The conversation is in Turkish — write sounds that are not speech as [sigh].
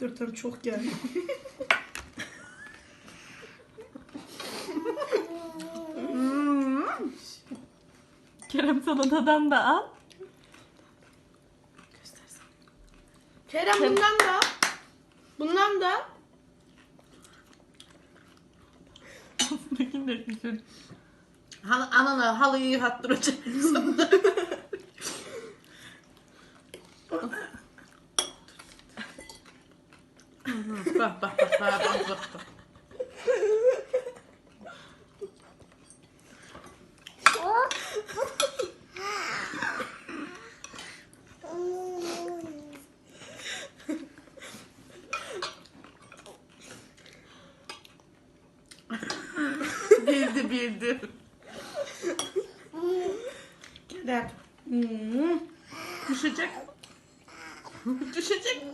Dur tabii çok geldi. [laughs] Kerem salatadan da al. Kerem bundan da. Bundan da. Aslındakini de düşün. Hal anana halıyı yıkattıracak. [laughs] bak bak bak bak bak bak. bildi bildi. Kerem. Hmm. Düşecek. Düşecek.